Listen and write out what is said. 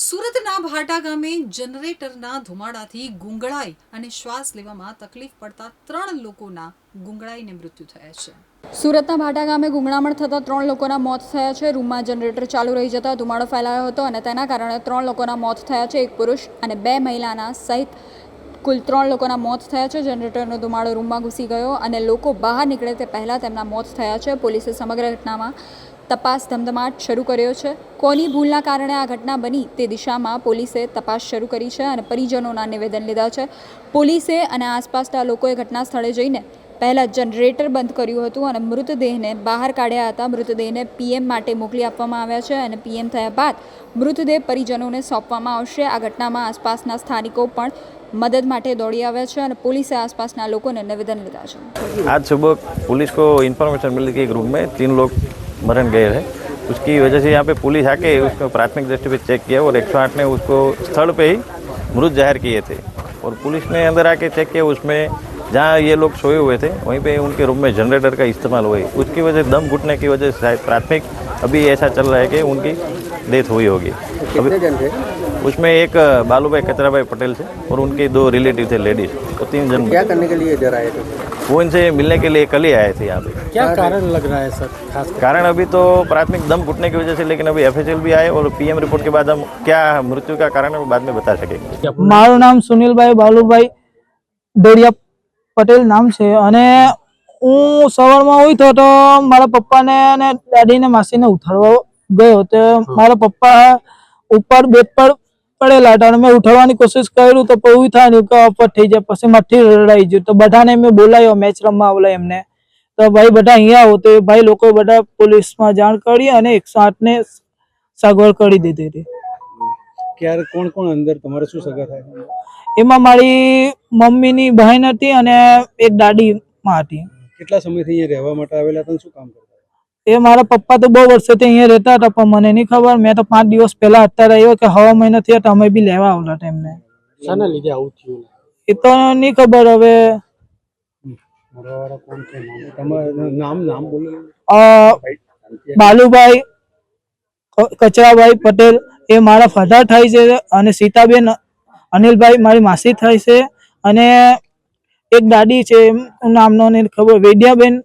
સુરતના ભાટા ગામે જનરેટરના ધુમાડાથી ગુંગળાઈ અને શ્વાસ લેવામાં તકલીફ પડતા ત્રણ લોકોના ગુંગળાઈને મૃત્યુ થયા છે. સુરતના ભાટા ગામે ગુંગળામણ થતાં ત્રણ લોકોના મોત થયા છે. રૂમમાં જનરેટર ચાલુ રહી જતા ધુમાડો ફેલાયો હતો અને તેના કારણે ત્રણ લોકોના મોત થયા છે. એક પુરુષ અને બે મહિલાના સહિત કુલ ત્રણ લોકોના મોત થયા છે. જનરેટરનો ધુમાડો રૂમમાં ઘૂસી ગયો અને લોકો બહાર નીકળે તે પહેલાં તેમના મોત થયા છે. પોલીસે સમગ્ર ઘટનામાં તપાસ ધમધમાટ શરૂ કર્યો છે. કોની ભૂલના કારણે આ ઘટના બની તે દિશામાં પોલીસે તપાસ શરૂ કરી છે અને પરિજનોના નિવેદન લીધા છે. પોલીસે અને આસપાસના લોકોએ ઘટના સ્થળે જઈને પહેલાં જનરેટર બંધ કર્યું હતું અને મૃતદેહને બહાર કાઢ્યા હતા. મૃતદેહને પીએમ માટે મોકલી આપવામાં આવ્યા છે અને પીએમ થયા બાદ મૃતદેહ પરિજનોને સોંપવામાં આવશે. આ ઘટનામાં આસપાસના સ્થાનિકો પણ મદદ માટે દોડી આવ્યા છે અને પોલીસે આસપાસના લોકોને નિવેદન લીધા છે. આજ સુબહ પોલીસ કો ઇન્ફોર્મેશન મિલી કે ગ્રુપ તીન લોગ मरण गए है उसकी वजह से यहाँ पे पुलिस आके उसको प्राथमिक दृष्टि पे चेक किया और एक सौ आठ ने उसको स्थल पे ही मृत ज़ाहिर किए थे। और पुलिस ने अंदर आके चेक किया उसमें जहाँ ये लोग सोए हुए थे वहीं पे उनके रूम में जनरेटर का इस्तेमाल हुआ। उसकी वजह से दम घुटने की वजह से शायद प्राथमिक अभी ऐसा चल रहा है कि उनकी डेथ हुई होगी। कितने जन थे? उसमें एक बालूभाई कचराभाई पटेल थे और उनके दो रिलेटिव थे लेडीज तो तीन जन क्या करने के लिए इधर आए थे वो इनसे मिलने के लिए कल ही आए थे यहाँ पे क्या कारण लग रहा है सर खास कर कारण अभी तो प्राथमिक दम घुटने की वजह से लेकिन अभी एफ भी आए और पीएम रिपोर्ट के बाद हम क्या मृत्यु का कारण है वो बाद में बता सकेंगे મારું નામ સુનિલભાઈ બાલુભાઈ ડોડિયા પટેલ નામ છે અને હું સવારમાં ઉઠ્યો તો મારા પપ્પાને અને દાદીને માસીને ઉઠાડવા ગયો તો મારા પપ્પા ઉપર બેડ પર પડેલા હતા અને મેં ઉઠાડવાની કોશિશ કર્યું તો એવું થાય ને કે થઈ જાય પછી મઠ્ઠી રડાઈ ગયું. તો બધાને મેં બોલાયો મેચ રમવા આવલા એમને. તો ભાઈ બધા અહીંયા આવો. તો ભાઈ લોકો બધા પોલીસમાં જાણ કરી અને એકસો આઠને સગવડ કરી દીધી હતી. ક્યારે કોણ કોણ અંદર? તમારે શું સગા થાય? એમાં મારી મમ્મીની બહેન હતી અને એક દાદીમાં હતી. કેટલા સમયથી અહીંયા રહેવા માટે આવેલા હતા શું કામ કરતા એ મારા પપ્પા તો બહુ વર્ષોથી અહીંયા રહેતા હતા પણ મને નહીં ખબર. મેં તો પાંચ દિવસ પહેલા અત્યારે આવ્યો કે હવા મહિનો થયો તો અમે બી લેવા આવતા એમને. શાના લીધે આવું થયું? એ તો નહીં ખબર હવે. મરવાવાળા કોણ છે? નામ? તમારું નામ નામ બોલો. અ, બાલુભાઈ કચરાભાઈ પટેલ એ મારા ફાધર થાય છે અને સીતાબેન અનિલભાઈ મારી માસી થાય છે. અને એક દાદી છે નામનો નહીં ખબર. વેદ્યાબેન